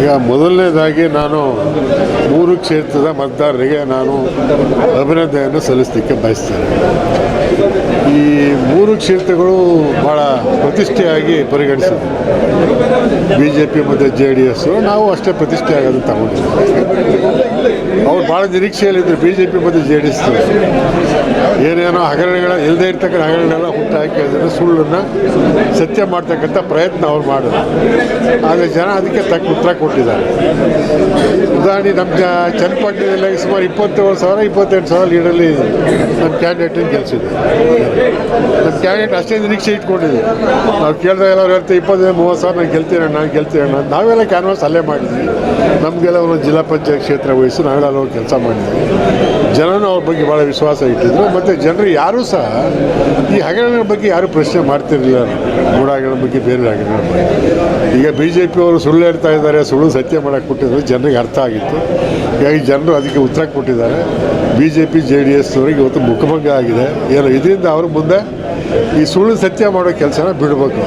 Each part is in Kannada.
ಈಗ ಮೊದಲನೇದಾಗಿ ನಾನು ಮೂರು ಕ್ಷೇತ್ರದ ಮತದಾರರಿಗೆ ನಾನು ಅಭಿನಂದನೆಯನ್ನು ಸಲ್ಲಿಸಲಿಕ್ಕೆ ಬಯಸ್ತೇನೆ. ಈ ಮೂರು ಕ್ಷೇತ್ರಗಳು ಭಾಳ ಪ್ರತಿಷ್ಠೆಯಾಗಿ ಪರಿಗಣಿಸಿದೆ. ಬಿ ಜೆ ಪಿ ಮತ್ತು ಜೆ ಡಿ ಎಸ್ಸು ನಾವು ಅಷ್ಟೇ ಪ್ರತಿಷ್ಠೆ ಆಗೋದು ತಗೊಂಡಿದ್ದೀವಿ ಅವ್ರು ಭಾಳ ನಿರೀಕ್ಷೆಯಲ್ಲಿದ್ದರು ಬಿ ಜೆ ಪಿ ಮತ್ತು ಜೆ ಡಿ ಎಸ್ ಏನೇನೋ ಹಗರಣಗಳ ಇಲ್ಲದೇ ಇರ್ತಕ್ಕಂಥ ಹಗರಣಗಳೆಲ್ಲ ಹುಟ್ಟಾಕಿ ಅದನ್ನು ಸುಳ್ಳನ್ನು ಸತ್ಯ ಮಾಡ್ತಕ್ಕಂಥ ಪ್ರಯತ್ನ ಅವ್ರು ಮಾಡಿದ್ರು ಆದರೆ ಜನ ಅದಕ್ಕೆ ತಕ್ಕ ಉತ್ತರ ಕೊಟ್ಟಿದ್ದಾರೆ. ಉದಾಹರಣೆ ನಮ್ಮ ಚನ್ನಪಟ್ಟಣದಲ್ಲಿ ಸುಮಾರು ಇಪ್ಪತ್ತೇಳು ಸಾವಿರ, ಇಪ್ಪತ್ತೆಂಟು ಸಾವಿರ ಲೀಡಲ್ಲಿ ನಮ್ಮ ಕ್ಯಾಂಡಿಡೇಟನ್ನು ಗೆಲ್ಲಿಸಿದ್ದೆ ನಮ್ಮ ಕ್ಯಾಂಡಿಡೇಟ್ ಅಷ್ಟೇ ನಿರೀಕ್ಷೆ ಇಟ್ಕೊಂಡಿದ್ದೆ ನಾವು ಕೇಳಿದಾಗೆಲ್ಲ ಎಲ್ಲರೂ ಹೇಳ್ತಾರೆ ಇಪ್ಪತ್ತೈದು ಮೂವತ್ತು ಸಾವಿರ ನಾನು ಗೆಲ್ತೀರಣ್ಣ ಅಂತ. ನಾವೆಲ್ಲ ಕ್ಯಾನ್ವಾಸ್ ಅಲ್ಲೇ ಮಾಡಿದ್ವಿ. ನಮಗೆಲ್ಲ ಒಂದು ಜಿಲ್ಲಾ ಪಂಚಾಯತ್ ಕ್ಷೇತ್ರ ವಹಿಸಿ ನಾವೆಲ್ಲ ಹೋಗಿ ಕೆಲಸ ಮಾಡಿದ್ವಿ. ಜನನೂ ಅವ್ರ ಬಗ್ಗೆ ಭಾಳ ವಿಶ್ವಾಸ ಇಟ್ಟಿದ್ರು. ಮತ್ತು ಜನರು ಯಾರೂ ಸಹ ಈ ಹಗರಣಗಳ ಬಗ್ಗೆ ಯಾರೂ ಪ್ರಶ್ನೆ ಮಾಡ್ತಿರಲಿಲ್ಲ. ಗೂಢಾಗಳ ಬಗ್ಗೆ ಬೇರೆ ಬಗ್ಗೆ ಈಗ ಬಿ ಜೆ ಪಿಯವರು ಸುಳ್ಳು ಹೇಳ್ತಾ ಇದ್ದಾರೆ ಸುಳ್ಳು ಸತ್ಯ ಮಾಡಕ್ಕೆ ಕೊಟ್ಟಿದ್ರು ಜನರಿಗೆ ಅರ್ಥ ಆಗಿತ್ತು. ಹೀಗಾಗಿ ಜನರು ಅದಕ್ಕೆ ಉತ್ತರ ಕೊಟ್ಟಿದ್ದಾರೆ. B J P J D S ಅವರಿಗೆ ಇವತ್ತು ಮುಖಭಂಗ ಆಗಿದೆ. ಏನು ಇದರಿಂದ ಅವರು ಮುಂದೆ ಈ ಸುಳ್ಳು ಸತ್ಯ ಮಾಡೋ ಕೆಲಸನ ಬಿಡಬೇಕು.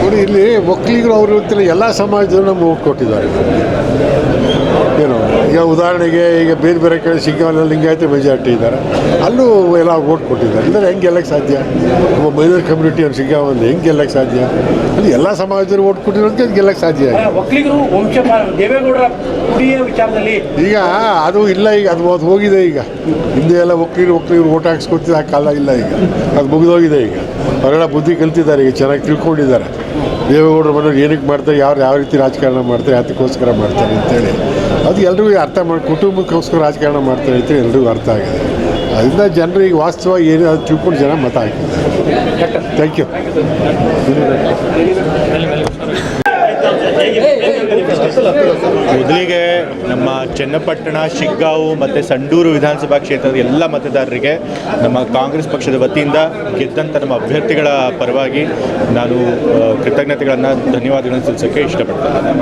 ನೋಡಿ ಇಲ್ಲಿ ಒಕ್ಕಲಿಗರು ಅವರು ಇವತ್ತಿನ ಎಲ್ಲ ಸಮಾಜದ ನಮ್ಗೆ ಕೊಟ್ಟಿದ್ದಾರೆ. ಏನು ಈಗ ಉದಾಹರಣೆಗೆ ಈಗ ಬೇರೆ ಬೇರೆ ಕಡೆ ಶಿಗ್ಗಾವಲ್ಲಿ ಲಿಂಗಾಯತ ಮೆಜಾರಿಟಿ ಇದ್ದಾರೆ. ಅಲ್ಲೂ ಎಲ್ಲ ಓಟ್ ಕೊಟ್ಟಿದ್ದಾರೆ. ಅಂದರೆ ಹೆಂಗೆ ಗೆಲ್ಲಕ್ಕೆ ಸಾಧ್ಯ? ಒಬ್ಬ ಮೈನರ್ ಕಮ್ಯುನಿಟಿ ಅವ್ರು ಸಿಂಗಾವಲ್ಲಿ ಹೆಂಗೆ ಗೆಲ್ಲಕ್ಕೆ ಸಾಧ್ಯ? ಅಲ್ಲಿ ಎಲ್ಲ ಸಮಾಜದವರು ಓಟ್ ಕೊಟ್ಟಿರೋದಕ್ಕೆ ಅದು ಗೆಲ್ಲಕ್ಕೆ ಸಾಧ್ಯ ಈಗ ಅದು ಇಲ್ಲ ಈಗ ಅದು ಅದು ಹೋಗಿದೆ ಈಗ. ಹಿಂದೆ ಎಲ್ಲ ಒಕ್ಕಲಿಗರು ಒಕ್ಕಲಿಗರು ಓಟ್ ಹಾಕ್ಸ್ಕೊತಿದ್ದ ಆ ಕಾಲ ಇಲ್ಲ ಈಗ. ಅದು ಮುಗಿದೋಗಿದೆ ಈಗ. ಅವರೆಲ್ಲ ಬುದ್ಧಿ ಕಲ್ತಿದ್ದಾರೆ ಈಗ ಚೆನ್ನಾಗಿ ತಿಳ್ಕೊಂಡಿದ್ದಾರೆ. ದೇವೇಗೌಡರು ಮನೆಯವ್ರು ಏನಕ್ಕೆ ಮಾಡ್ತಾರೆ ಯಾರು ಯಾವ ರೀತಿ ರಾಜಕಾರಣ ಮಾಡ್ತಾರೆ ಅದಕ್ಕೋಸ್ಕರ ಮಾಡ್ತಾರೆ ಅಂತೇಳಿ. ಅದು ಎಲ್ರಿಗೂ ಅರ್ಥ ಮಾಡಿ ಕುಟುಂಬಕ್ಕೋಸ್ಕರ ರಾಜಕಾರಣ ಮಾಡ್ತಾ ಇದ್ದರೆ ಎಲ್ರಿಗೂ ಅರ್ಥ ಆಗಿದೆ. ಅದರಿಂದ ಜನರಿಗೆ ವಾಸ್ತವವಾಗಿ ವಾಸ್ತವ ಏನು ಅದು ತಿಳ್ಕೊಂಡು ಜನ ಮತ ಹಾಕಿದ್ದಾರೆ. ಥ್ಯಾಂಕ್ ಯು ಮೊದಲಿಗೆ ನಮ್ಮ ಚನ್ನಪಟ್ಟಣ, ಶಿಗ್ಗಾವು ಮತ್ತು ಸಂಡೂರು ವಿಧಾನಸಭಾ ಕ್ಷೇತ್ರದ ಎಲ್ಲ ಮತದಾರರಿಗೆ ನಮ್ಮ ಕಾಂಗ್ರೆಸ್ ಪಕ್ಷದ ವತಿಯಿಂದ ಗೆದ್ದಂಥ ನಮ್ಮ ಅಭ್ಯರ್ಥಿಗಳ ಪರವಾಗಿ ನಾನು ಕೃತಜ್ಞತೆಗಳನ್ನು, ಧನ್ಯವಾದಗಳನ್ನು ಸಲ್ಲಿಸೋಕ್ಕೆ ಇಷ್ಟಪಡ್ತೇನೆ.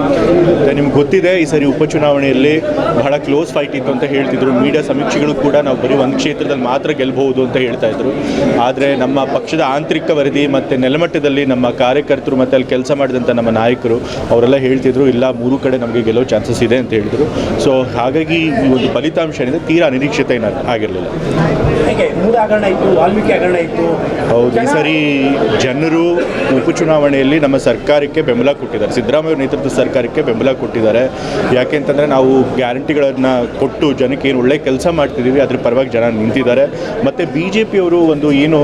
ನಿಮ್ಗೆ ಗೊತ್ತಿದೆ, ಈ ಸರಿ ಉಪಚುನಾವಣೆಯಲ್ಲಿ ಬಹಳ ಕ್ಲೋಸ್ ಫೈಟ್ ಇತ್ತು ಅಂತ ಹೇಳ್ತಿದ್ರು. ಮೀಡಿಯಾ ಸಮೀಕ್ಷೆಗಳು ಕೂಡ ನಾವು ಬರೀ ಒಂದು ಕ್ಷೇತ್ರದಲ್ಲಿ ಮಾತ್ರ ಗೆಲ್ಲಬಹುದು ಅಂತ ಹೇಳ್ತಾ ಇದ್ರು. ಆದರೆ ನಮ್ಮ ಪಕ್ಷದ ಆಂತರಿಕ ವರದಿ ಮತ್ತು ನೆಲಮಟ್ಟದಲ್ಲಿ ನಮ್ಮ ಕಾರ್ಯಕರ್ತರು ಮತ್ತು ಅಲ್ಲಿ ಕೆಲಸ ಮಾಡಿದಂಥ ನಮ್ಮ ನಾಯಕರು ಅವರೆಲ್ಲ ಹೇಳ್ತಿದ್ರು, ಇಲ್ಲ, ಮೂರು ಕಡೆ ನಮಗೆ ಗೆಲ್ಲೋ ಚಾನ್ಸಸ್ ಇದೆ ಅಂತ ಹೇಳಿದರು. ಸೊ ಹಾಗಾಗಿ ಈ ಒಂದು ಫಲಿತಾಂಶ ಏನಿದೆ ತೀರಾ ಅನಿರೀಕ್ಷಿತ ಏನು ಆಗಿರಲಿಲ್ಲ. ಹೇಗೆ? ಇತ್ತು ವಾಲ್ಮೀಕಿ ಹಗರಣ ಇತ್ತು. ಹೌದು ಈ ಸರಿ ಜನರು ಉಪಚುನಾವಣೆಯಲ್ಲಿ ನಮ್ಮ ಸರ್ಕಾರಕ್ಕೆ ಬೆಂಬಲ ಕೊಟ್ಟಿದ್ದಾರೆ. ಸಿದ್ದರಾಮಯ್ಯ ನೇತೃತ್ವದ ಸರ್ಕಾರಕ್ಕೆ ಬೆಂಬಲ ಕೊಟ್ಟಿದ್ದಾರೆ. ಯಾಕೆಂತಂದರೆ ನಾವು ಗ್ಯಾರಂಟಿಗಳನ್ನು ಕೊಟ್ಟು ಜನಕ್ಕೆ ಏನು ಒಳ್ಳೆ ಕೆಲಸ ಮಾಡ್ತಿದ್ದೀವಿ ಅದ್ರ ಪರವಾಗಿ ಜನ ನಿಂತಿದ್ದಾರೆ. ಮತ್ತು ಬಿ ಜೆ ಪಿಯವರು ಒಂದು ಏನು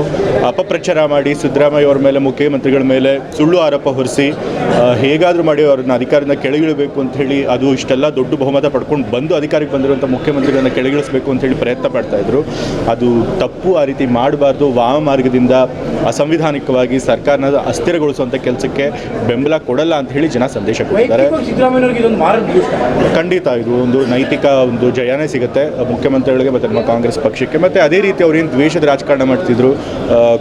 ಅಪಪ್ರಚಾರ ಮಾಡಿ ಸಿದ್ದರಾಮಯ್ಯ ಅವರ ಮೇಲೆ ಮುಖ್ಯಮಂತ್ರಿಗಳ ಮೇಲೆ ಸುಳ್ಳು ಆರೋಪ ಹೊರಿಸಿ ಹೇಗಾದರೂ ಮಾಡಿ ಅವ್ರನ್ನ ಅಧಿಕಾರದಿಂದ ಕೆಳಗಿಳಬೇಕು ಅಂತ ಹೇಳಿ ಅದು ಇಷ್ಟೆಲ್ಲ ದೊಡ್ಡ ಬಹುಮತ ಪಡ್ಕೊಂಡು ಬಂದು ಅಧಿಕಾರಕ್ಕೆ ಬಂದಿರುವಂಥ ಮುಖ್ಯಮಂತ್ರಿಗಳನ್ನ ಕೆಳಗಿಳಿಸಬೇಕು ಅಂತ ಹೇಳಿ ಪ್ರಯತ್ನ ಪಡ್ತಾ ಇದ್ರು. ಅದು ತಪ್ಪು ಆ ರೀತಿ ಮಾಡಬಾರ್ದು ವಾಮ ಮಾರ್ಗದಿಂದ ಅಸಂವಿಧಾನಿಕವಾಗಿ ಸರ್ಕಾರನ ಅಸ್ಥಿರಗೊಳಿಸುವಂಥ ಕೆಲಸಕ್ಕೆ ಬೆಂಬಲ ಕೊಡಲ್ಲ ಅಂತ ಹೇಳಿ ಜನ ಸಂದೇಶ ಕೊಟ್ಟಿದ್ದಾರೆ. ಖಂಡಿತ ಇದು ಒಂದು ನೈತಿಕ ಒಂದು ಜಯನೇ ಸಿಗುತ್ತೆ. ಮುಖ್ಯಮಂತ್ರಿಗಳಿಗೆ ಮತ್ತು ನಮ್ಮ ಕಾಂಗ್ರೆಸ್ ಪಕ್ಷಕ್ಕೆ ಮತ್ತು ಅದೇ ರೀತಿ ಅವ್ರೇನು ಏನು ದ್ವೇಷದ ರಾಜಕಾರಣ ಮಾಡ್ತಿದ್ರು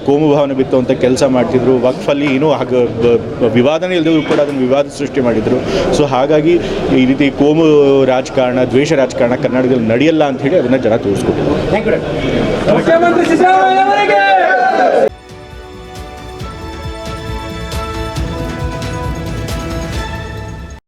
ಕೋಮು ಭಾವನೆ ಬಿತ್ತುವಂಥ ಕೆಲಸ ಮಾಡ್ತಿದ್ರು ವಕ್ಫಲ್ಲಿ ಏನೂ ಹಾಗೆ ವಿವಾದನೇ ಇಲ್ಲದಿದ್ರು ಕೂಡ ಅದನ್ನು ವಿವಾದ ಸೃಷ್ಟಿ ಮಾಡಿದರು. ಸೊ ಹಾಗಾಗಿ ಈ ರೀತಿ ಕೋಮು ರಾಜಕಾರಣ ದ್ವೇಷ ರಾಜಕಾರಣ ಕರ್ನಾಟಕದಲ್ಲಿ ನಡೆಯಲ್ಲ ಅಂತ ಹೇಳಿ ಅದನ್ನು ಜನ ಯು ಮುಖ್ಯಮಂತ್ರಿ ಸಿದ್ದರಾಮಯ್ಯ ಅವರಿಗೆ